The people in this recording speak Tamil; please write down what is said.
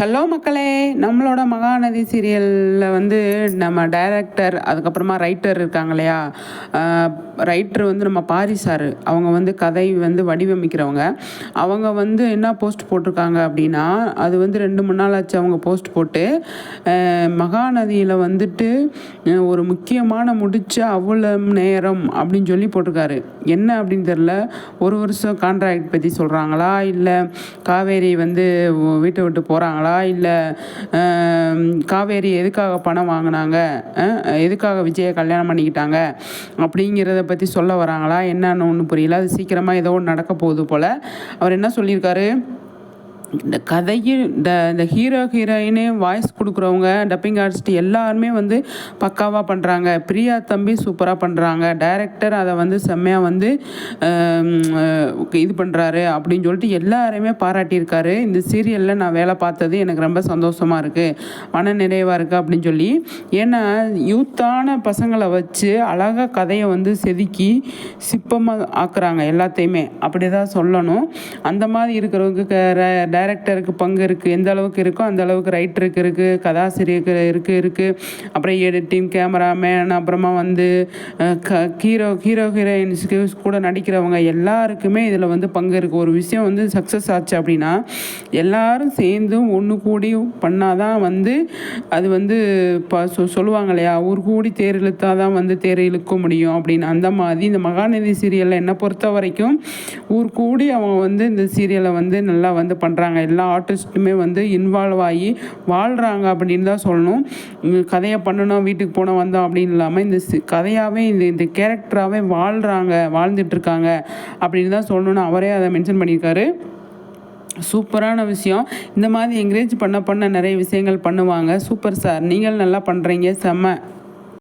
ஹலோ மக்களே நம்மளோட மகாநதி சீரியலில் வந்து நம்ம டைரக்டர் அதுக்கப்புறமா ரைட்டர் இருக்காங்க இல்லையா? ரைட்டர் வந்து நம்ம பாரி சார். அவங்க வந்து கதை வந்து வடிவமைக்கிறவங்க. அவங்க வந்து என்ன போஸ்ட் போட்டிருக்காங்க அப்படின்னா அது வந்து ரெண்டு மூணு நாள் ஆச்சு அவங்க போஸ்ட் போட்டு மகாநதியில் வந்துட்டு ஒரு முக்கியமான முடிச்ச அவ்வளோ நேரம் அப்படின்னு சொல்லி போட்டிருக்காரு. என்ன அப்படின்னு தெரில ஒரு வருஷம் கான்ட்ராக்ட் பற்றி சொல்கிறாங்களா இல்லை காவேரி வந்து வீட்டை விட்டு போகிறாங்களா இல்லை காவேரி எதுக்காக பணம் வாங்கினாங்க? எதுக்காக விஜயை கல்யாணம் பண்ணிக்கிட்டாங்க? அப்படிங்கிறத பற்றி சொல்ல வராங்களா? என்னன்னு ஒன்றும் புரியல. அது சீக்கிரமாக ஏதோ ஒன்று நடக்க போகுது போல். அவர் என்ன சொல்லியிருக்காரு? இந்த கதையில் இந்த இந்த ஹீரோ ஹீரோயினு வாய்ஸ் கொடுக்குறவங்க டப்பிங் ஆர்டிஸ்ட் எல்லாருமே வந்து பக்காவாக பண்ணுறாங்க பிரியா தம்பி சூப்பராக பண்ணுறாங்க டைரக்டர் அதை வந்து செம்மையாக வந்து இது பண்ணுறாரு அப்படின்னு சொல்லிட்டு எல்லாருமே பாராட்டியிருக்காரு. இந்த சீரியலில் நான் வேலை பார்த்தது எனக்கு ரொம்ப சந்தோஷமாக இருக்குது மன நிறைவாக இருக்குது அப்படின்னு சொல்லி. ஏன்னா யூத்தான பசங்களை வச்சு அழகாக கதையை வந்து செதுக்கி சிப்பமாக ஆக்குறாங்க எல்லாத்தையுமே. அப்படி தான் சொல்லணும். அந்த மாதிரி இருக்கிறவங்க டைரக்டருக்கு பங்கு இருக்குது எந்த அளவுக்கு இருக்கோ அந்த அளவுக்கு ரைட்டருக்கு இருக்குது கதாசிரியருக்கு இருக்குது இருக்குது அப்புறம் எடிட்டிங் கேமராமேன் அப்புறமா வந்து க ஹீரோ ஹீரோ ஹீரோயின்ஸ்க்கு கூட நடிக்கிறவங்க எல்லாருக்குமே இதில் வந்து பங்கு இருக்குது ஒரு விஷயம் வந்து சக்ஸஸ் ஆச்சு அப்படின்னா எல்லாரும் சேர்ந்து ஒன்று கூடி பண்ணாதான் வந்து அது வந்து இப்போ சொ சொல்லுவாங்க இல்லையா? ஊர் கூடி தேர் இழுத்தா தான் வந்து தேர் இழுக்க முடியும் அப்படின்னு. அந்த மாதிரி இந்த மகாநதி சீரியலில் என்னை பொறுத்த வரைக்கும் ஊர் கூடி அவங்க வந்து இந்த சீரியலை வந்து நல்லா வந்து பண்ணுறாங்க எல்லா ஆர்டிஸ்ட்டுமே வந்து இன்வால்வ் ஆகி வாழ்கிறாங்க அப்படின்னு தான் சொல்லணும். கதையை பண்ணணும் வீட்டுக்கு போனோம் வந்தோம் அப்படின்னு இல்லாமல் இந்த கதையாகவே இந்த இந்த கேரக்டராகவே வாழ்கிறாங்க வாழ்ந்துட்டுருக்காங்க அப்படின்னு தான் சொல்லணும்னு அவரே அதை மென்ஷன் பண்ணியிருக்காரு. சூப்பரான விஷயம். இந்த மாதிரி என்கரேஜ் பண்ண பண்ண நிறைய விஷயங்கள் பண்ணுவாங்க. சூப்பர் சார் நீங்கள் நல்லா பண்ணுறீங்க செம்ம.